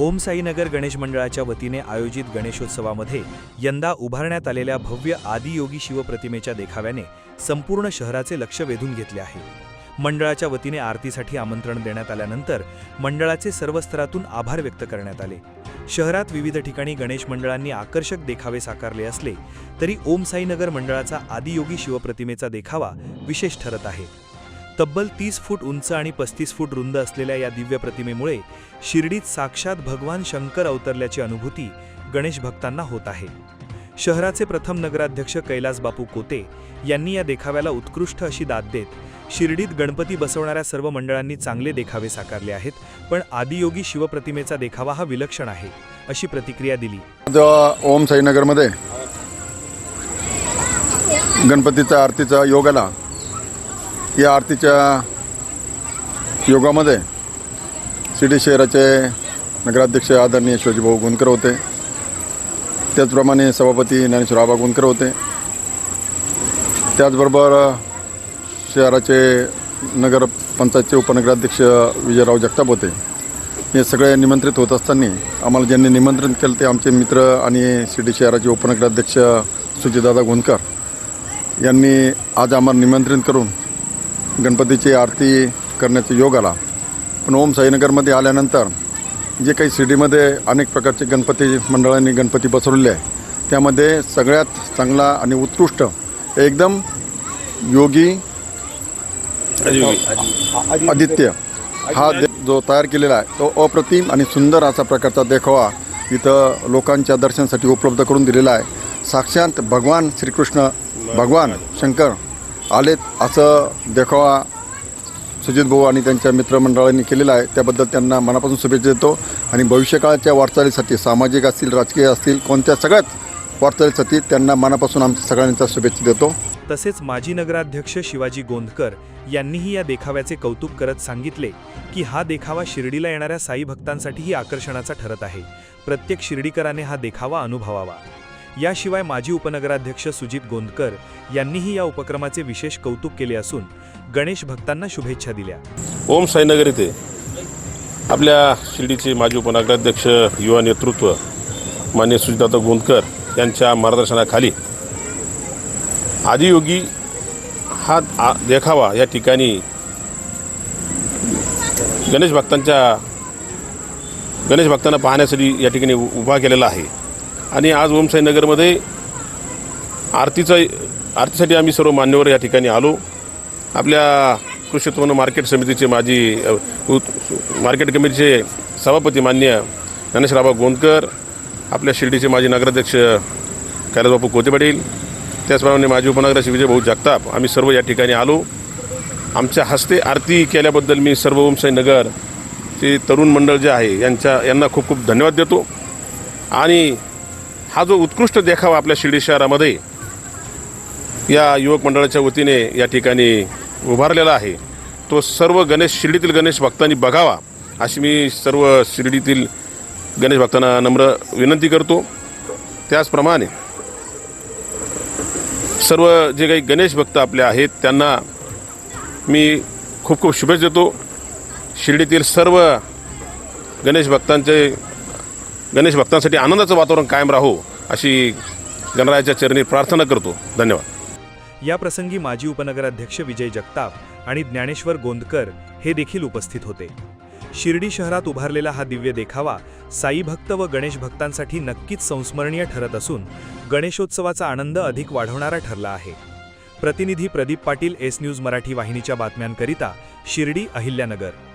ओम साईनगर गणेश मंडळाच्या वतीने आयोजित गणेशोत्सवामध्ये यंदा उभारण्यात आलेल्या भव्य आदियोगी शिवप्रतिमेच्या देखाव्याने संपूर्ण शहराचे लक्ष वेधून घेतले आहे. मंडळाच्या वतीने आरतीसाठी आमंत्रण देण्यात आल्यानंतर मंडळाचे सर्व स्तरातून आभार व्यक्त करण्यात आले. शहरात विविध ठिकाणी गणेश मंडळांनी आकर्षक देखावे साकारले असले तरी ओम साईनगर मंडळाचा आदियोगी शिवप्रतिमेचा देखावा विशेष ठरत आहे. तब्बल तीस फूट उंच आणि पस्तीस फूट रुंद असलेल्या या दिव्य प्रतिमेमुळे शिर्डीत साक्षात भगवान शंकर अवतरल्याची अनुभूती गणेश भक्तांना होत आहे. शहराचे प्रथम नगराध्यक्ष कैलास बापू कोते यांनी या देखाव्याला उत्कृष्ट अशी दाद देत शिर्डीत गणपती बसवणाऱ्या सर्व मंडळांनी चांगले देखावे साकारले आहेत पण आदियोगी शिवप्रतिमेचा देखावा हा विलक्षण आहे अशी प्रतिक्रिया दिली. जेव्हा ओम साईनगरमध्ये गणपतीचा आरतीचा योग आला या आरतीच्या योगामध्ये सिटी शहराचे नगराध्यक्ष आदरणीय शिवाजीभाऊ गुंदकर होते. त्याचप्रमाणे सभापती ज्ञानेश्वर आबा गुंदकर होते. त्याचबरोबर शहराचे नगर पंचायतचे उपनगराध्यक्ष विजयराव जगताप होते. हे सगळे निमंत्रित होत असताना आम्हाला ज्यांनी निमंत्रण केलं ते आमचे मित्र आणि सिटी शहराचे उपनगराध्यक्ष सुजितदादा गोंदकर यांनी आज आम्हाला निमंत्रित करून गणपतीची आरती करण्याचा योग आला. पण ओम साईनगरमध्ये आल्यानंतर जे काही शिर्डीमध्ये अनेक प्रकारचे गणपती मंडळांनी गणपती बसवलेले आहे त्यामध्ये सगळ्यात चांगला आणि उत्कृष्ट एकदम योगी आदित्य हा जो तयार केलेला आहे तो अप्रतिम आणि सुंदर असा प्रकारचा देखावा इथं लोकांच्या दर्शनासाठी उपलब्ध करून दिलेला आहे. साक्षात भगवान श्रीकृष्ण भगवान शंकर आलेत असं देखावा सुजित भाऊ आणि त्यांच्या मित्रमंडळांनी केलेला आहे. त्याबद्दल त्यांना मनापासून शुभेच्छा देतो. आणि भविष्यकाळाच्या वाटचालीसाठी सामाजिक असतील राजकीय असतील कोणत्या सगळ्याच वाटचालीसाठी त्यांना मनापासून आमच्या सगळ्यांचा शुभेच्छा देतो. तसेच माजी नगराध्यक्ष शिवाजी गोंदकर यांनीही या देखाव्याचे कौतुक करत सांगितले की हा देखावा शिर्डीला येणाऱ्या साई भक्तांसाठीही आकर्षणाचा ठरत आहे. प्रत्येक शिर्डीकराने हा देखावा अनुभवावा. याशिवाय माजी उपनगराध्यक्ष सुजित गोंदकर यांनीही या उपक्रमाचे विशेष कौतुक केले असून गणेश भक्तांना शुभेच्छा दिल्या. ओम साईनगर येथे आपल्या शिर्डीचे माजी उपनगराध्यक्ष युवा नेतृत्व मान्य सुजितदादा गोंदकर यांच्या मार्गदर्शनाखाली आदियोगी हा आ- देखावा या ठिकाणी गणेश भक्तांच्या गणेश भक्तांना पाहण्यासाठी या ठिकाणी उभा केलेला आहे. आणि आज ओमसाई नगरमध्ये आरतीचा आरतीसाठी आम्ही सर्व मान्यवर या ठिकाणी आलो. आपल्या कृषी उत्पन्न मार्केट समितीचे माजी मार्केट कमिटीचे सभापती मान्य गणेशराबा गोंदकर आपल्या शिर्डीचे माजी नगराध्यक्ष कैलासबापू कोते पाटील त्याचप्रमाणे माजी उपनगराध्यक्ष विजयभाऊ जगताप आम्ही सर्व या ठिकाणी आलो. आमच्या हस्ते आरती केल्याबद्दल मी सर्व ओमसाई नगरचे तरुण मंडळ जे आहे यांच्या यांना खूप खूप धन्यवाद देतो. आणि हा जो उत्कृष्ट देखावा आपल्या शिर्डी शहरामध्ये या युवक मंडळाच्या वतीने या ठिकाणी उभारलेला आहे तो सर्व गणेश शिर्डीतील गणेश भक्तांनी बघावा अशी मी सर्व शिर्डीतील गणेश भक्तांना नम्र विनंती करतो. त्याचप्रमाणे सर्व जे काही गणेश भक्त आपले आहेत त्यांना मी खूप खूप शुभेच्छा देतो. शिर्डीतील सर्व गणेश भक्तांचे गणेश भक्तांसाठी आनंदाचं वातावरण कायम राहो अशी गणरायाच्या चरणी प्रार्थना करतो. धन्यवाद. या प्रसंगी माजी उपनगराध्यक्ष विजय जगताप आणि ज्ञानेश्वर गोंदकर हे देखील उपस्थित होते. शिर्डी शहरात उभारलेला हा दिव्य देखावा साई भक्त व गणेश भक्तांसाठी नक्कीच संस्मरणीय ठरत असून गणेशोत्सवाचा आनंद अधिक वाढवणारा ठरला आहे. प्रतिनिधी प्रदीप पाटील एस न्यूज मराठी वाहिनीच्या बातम्यांकरिता शिर्डी अहिल्यानगर.